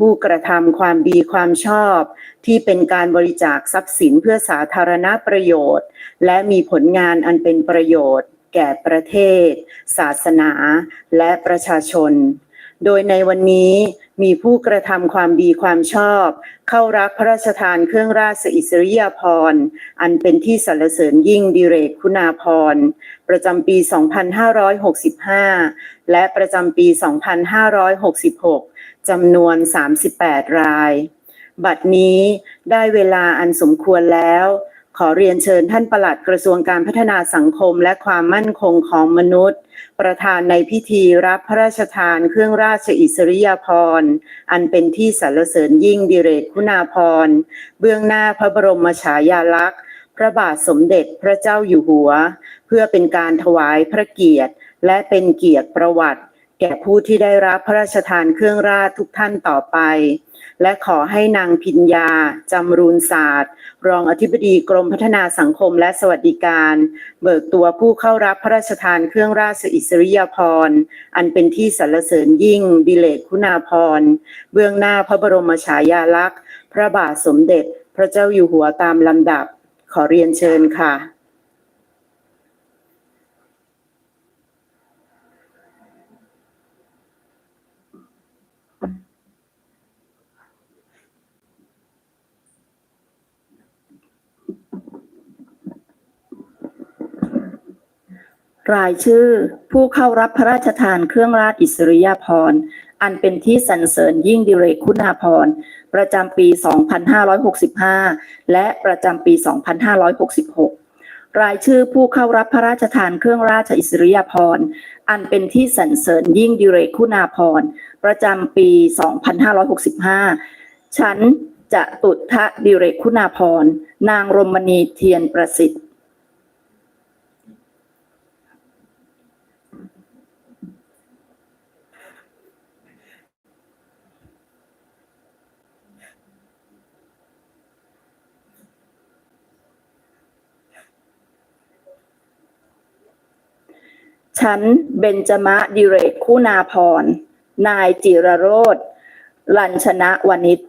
ผู้กระทำความดีความชอบ ที่เป็นการบริจาคทรัพย์สินเพื่อสาธารณประโยชน์ และมีผลงานอันเป็นประโยชน์ แก่ประเทศ ศาสนา และประชาชน โดยในวันนี้มีผู้กระทำความดีความชอบ เข้ารับพระราชทานเครื่องราชอิสริยาภรณ์อันเป็นที่สรรเสริญยิ่งดิเรกคุณาภรณ์ประจำปี 2565 และประจำปี 2566 จำนวน 38 ราย บัดนี้ได้เวลาอันสมควรแล้ว ขอเรียนเชิญท่านปลัดกระทรวงการพัฒนาสังคมและความมั่นคงของมนุษย์ ประธานในพิธีรับพระราชทานเครื่องราชอิสริยาภรณ์อันเป็นที่สรรเสริญยิ่งดิเรกคุณาภรณ์เบื้องหน้าพระบรมฉายาลักษณ์พระบาทสมเด็จพระเจ้าอยู่หัว เพื่อเป็นการถวายพระเกียรติและเป็นเกียรติประวัติ แก่ผู้ที่ได้รับพระราชทานเครื่องราชทุกท่านต่อไป และขอให้นางพิญญา จำรูนศาสตร์ รองอธิบดีกรมพัฒนาสังคมและสวัสดิการ เบิกตัวผู้เข้ารับพระราชทานเครื่องราชอิสริยาภรณ์ อันเป็นที่สรรเสริญยิ่ง ดิเลกคุณาภรณ์ เบื้องหน้าพระบรมฉายาลักษณ์ พระบาทสมเด็จ พระเจ้าอยู่หัวตามลำดับ ขอเรียนเชิญค่ะ รายชื่อผู้เข้ารับพระราชทานเครื่องราชอิสริยาภรณ์ อันเป็นที่สรรเสริญยิ่งดิเรกคุณาภรณ์ ประจำปี 2565 และประจำปี 2566 รายชื่อผู้เข้ารับพระราชทานเครื่องราชอิสริยาภรณ์ อันเป็นที่สรรเสริญยิ่งดิเรกคุณาภรณ์ ประจำปี 2565 ฉันจะตุทะดิเรกคุณาภรณ์ นางรมณีเทียนประสิทธิ์ ฉันเบญจมะดิเรกคู่นาพร นายจิรโรธลัญชนะวณิช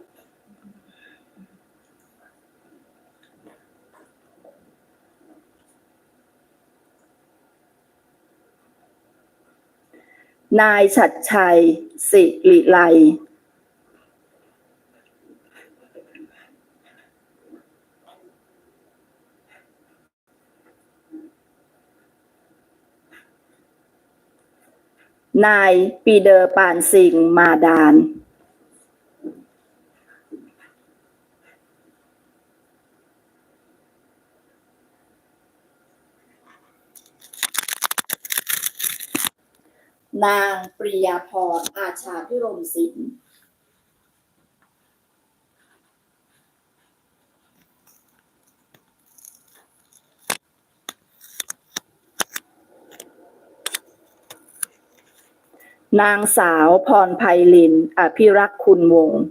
นายชัดชัย สิริไล นายปีเดอร์ปานสิงมาดานนางปริยาพรอาชาพิรมสิน นางสาวพรไพลิน อภิรักษ์คุณวงศ์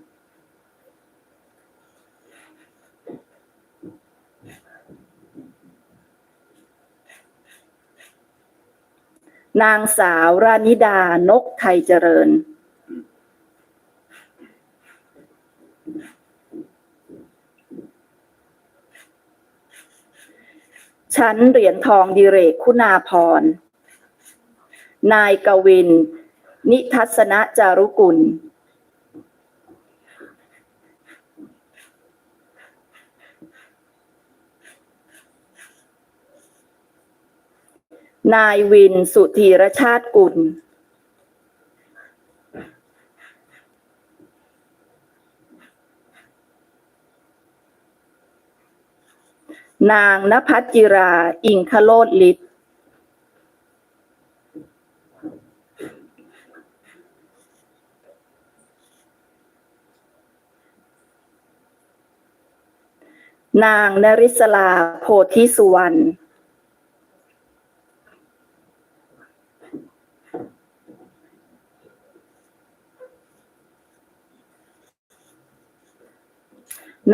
นางสาวรานิดานกไทยเจริญฉันเหรียญทองดิเรกคุณาพร นายกวิน นิทัศนจารุกุล นายวินสุธีรชาติกุล นางนภัสจิรา อิงคโลดลิศ นางนริศลาโพธิสุวรรณ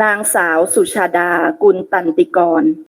นางสาวสุชาดากุลตันติกร